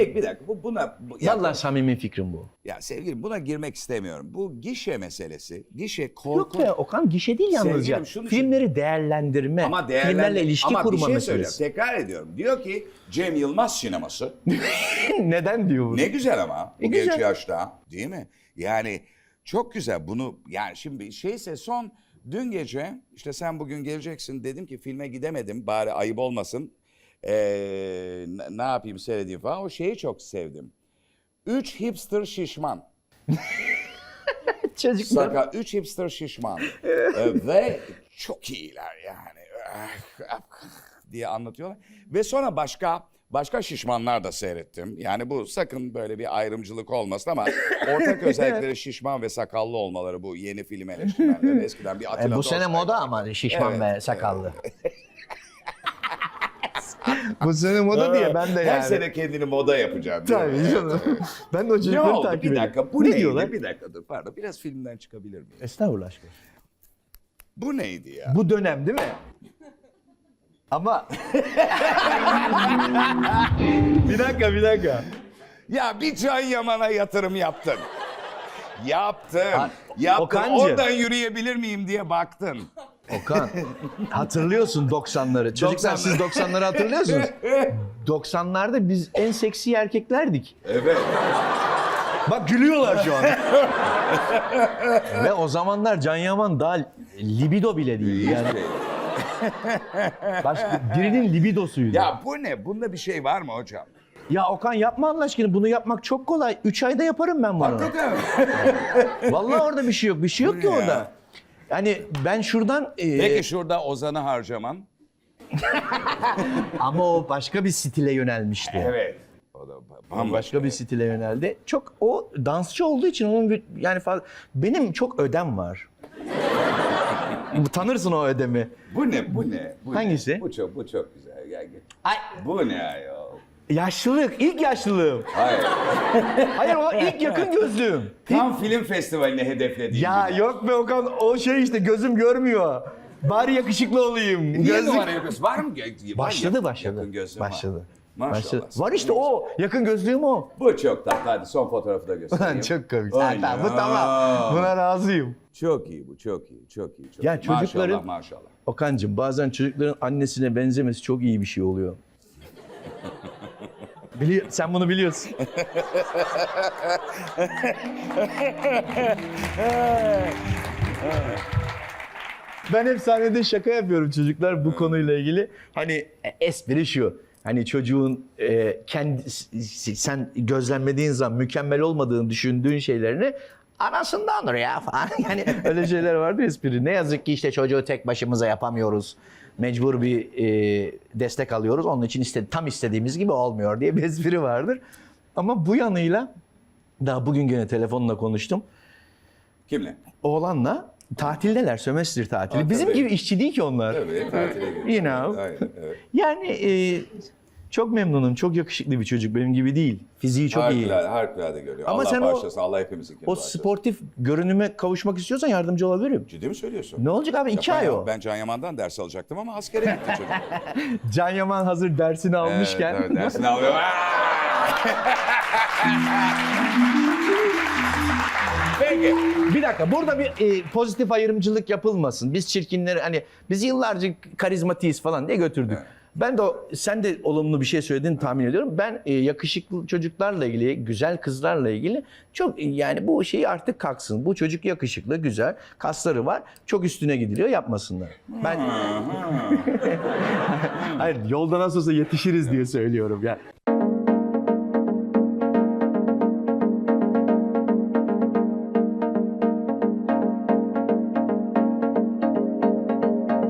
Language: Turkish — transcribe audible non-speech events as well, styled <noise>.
Bir dakika bu buna bu, ya, Vallahi samimi fikrim bu. ya sevgilim buna girmek istemiyorum. Bu gişe meselesi. Gişe Yok korkunç. be Okan gişe değil yalnızca. Sevgilim, şunu- Filmleri değerlendirme, Ama değerlen- filmlerle ilişki Ama kurma şey meselesi. Tekrar ediyorum. Diyor ki Cem Yılmaz sineması. <laughs> Neden diyor bunu? Ne güzel ama bu E, genç güzel. yaşta değil mi? Yani çok güzel bunu yani şimdi şeyse son dün gece işte sen bugün geleceksin dedim ki filme gidemedim bari ayıp olmasın. Ee, ne- yapayım seyredeyim falan o şeyi çok sevdim. Üç hipster şişman. <laughs> Çocuklar. Saka üç hipster şişman. Ee, ve çok iyiler yani. diye anlatıyorlar. Ve sonra başka başka şişmanlar da seyrettim. Yani bu sakın böyle bir ayrımcılık olmasın ama ortak <laughs> özellikleri şişman ve sakallı olmaları bu yeni film eleştirmenleri. <laughs> Eskiden bir Atilla E, bu sene Dostay- moda ama şişman Evet, ve sakallı. Bu sene moda diye ben de Her yani. sene kendini moda yapacağım. Tabii canım. <laughs> ben de o Ne çocukları oldu? takip Bir ediyorum. dakika bu ne neydi? diyorlar? Bir dakika dur pardon biraz filmden çıkabilir miyim? Estağfurullah aşkım. Bu neydi ya? Bu dönem değil mi? Ama <laughs> bir dakika bir dakika. Ya bir Can Yaman'a yatırım yaptın. Yaptın. Ha, Yaptın. Okan'cığım. Oradan yürüyebilir miyim diye baktın. Okan hatırlıyorsun 90'ları. Çocuklar 90'ları. siz 90'ları hatırlıyorsunuz. 90'larda biz en seksi erkeklerdik. Evet. Bak gülüyorlar şu an. Ve o zamanlar Can Yaman daha libido bile değil. Yani başka birinin libidosuydu. Ya. Ya bu ne? Bunda bir şey var mı hocam? Okan yapma Allah aşkına bunu yapmak çok kolay. 3 ayda yaparım ben bunu. Hakikaten. Vallahi orada bir şey yok. Bir şey yok ki Ya. orada. Yani ben şuradan e, Peki şurada Ozan'ı harcaman. <laughs> ama o başka bir stile yönelmişti. Evet. O da bambaşka. Başka bir stile yöneldi. Çok o dansçı olduğu için onun bir, yani fazla benim çok ödem var. <laughs> Tanırsın o ödemi. Bu ne? Bu ne? Bu Hangisi? Ne? Bu çok, bu çok güzel. Gel, gel. Ay, Bu ne ayol? Yaşlılık, ilk yaşlılığım. Hayır. <laughs> Hayır o ilk yakın gözlüğüm. Tam film festivaline hedeflediğim Ya gibi. yok be Okan o şey işte gözüm görmüyor. Bari yakışıklı olayım. Niye Gözlük- numara yapıyorsun? Var mı? gö- var Başladı yakın- başladı. Yakın gözlüğün var. başladı. Maşallah. Başladı. Var işte o. Yakın gözlüğüm o. Bu çok tatlı. Hadi son fotoğrafı da göstereyim. Lan çok komik. Ay Ha, tamam, bu ya. tamam. Buna razıyım. Çok iyi bu, çok iyi, çok iyi. Çok Ya iyi. çocukların- Maşallah, maşallah. Okan'cığım bazen çocukların annesine benzemesi çok iyi bir şey oluyor. Bili sen bunu biliyorsun. <laughs> ben hep sahnede şaka yapıyorum çocuklar bu konuyla ilgili. Hani espri şu. Hani çocuğun e, kendi sen gözlemlediğin zaman mükemmel olmadığını düşündüğün şeylerini anasındandır ya falan. <laughs> Yani öyle şeyler vardır espri. Ne yazık ki işte çocuğu tek başımıza yapamıyoruz. Mecbur bir e, destek alıyoruz. Onun için iste, tam istediğimiz gibi olmuyor diye bir espri vardır. Ama bu yanıyla daha bugün gene telefonla konuştum. Kimle? Oğlanla tatildeler, sömestr tatili. Aa, Bizim tabii. gibi işçi değil ki onlar. Evet, tatile gidiyor. You know. Aynen, evet. Yani e, çok memnunum. Çok yakışıklı bir çocuk. Benim gibi değil. Fiziği çok iyi. harikulade, harikulade görüyor. Ama Allah sen o- bağışlasın, Allah hepimizin O sportif görünüme kavuşmak istiyorsan yardımcı olabilirim. Ciddi mi söylüyorsun? Ne olacak abi? İki Yapma ay ya, o. Ben Can Yaman'dan ders alacaktım ama askere gitti çocuk. <laughs> Can Yaman hazır dersini almışken. Evet, evet, dersini alıyor. <laughs> Peki. Bir dakika burada bir e, pozitif ayrımcılık yapılmasın. Biz çirkinleri hani biz yıllarca karizmatiyiz falan diye götürdük. Ben de sen de olumlu bir şey söylediğini tahmin ediyorum. Ben e, yakışıklı çocuklarla ilgili, güzel kızlarla ilgili çok e, yani bu şeyi artık kalksın. Bu çocuk yakışıklı, güzel, kasları var. Çok üstüne gidiliyor, yapmasınlar. Ben <laughs> Hayır, yolda nasıl olsa yetişiriz diye söylüyorum ya.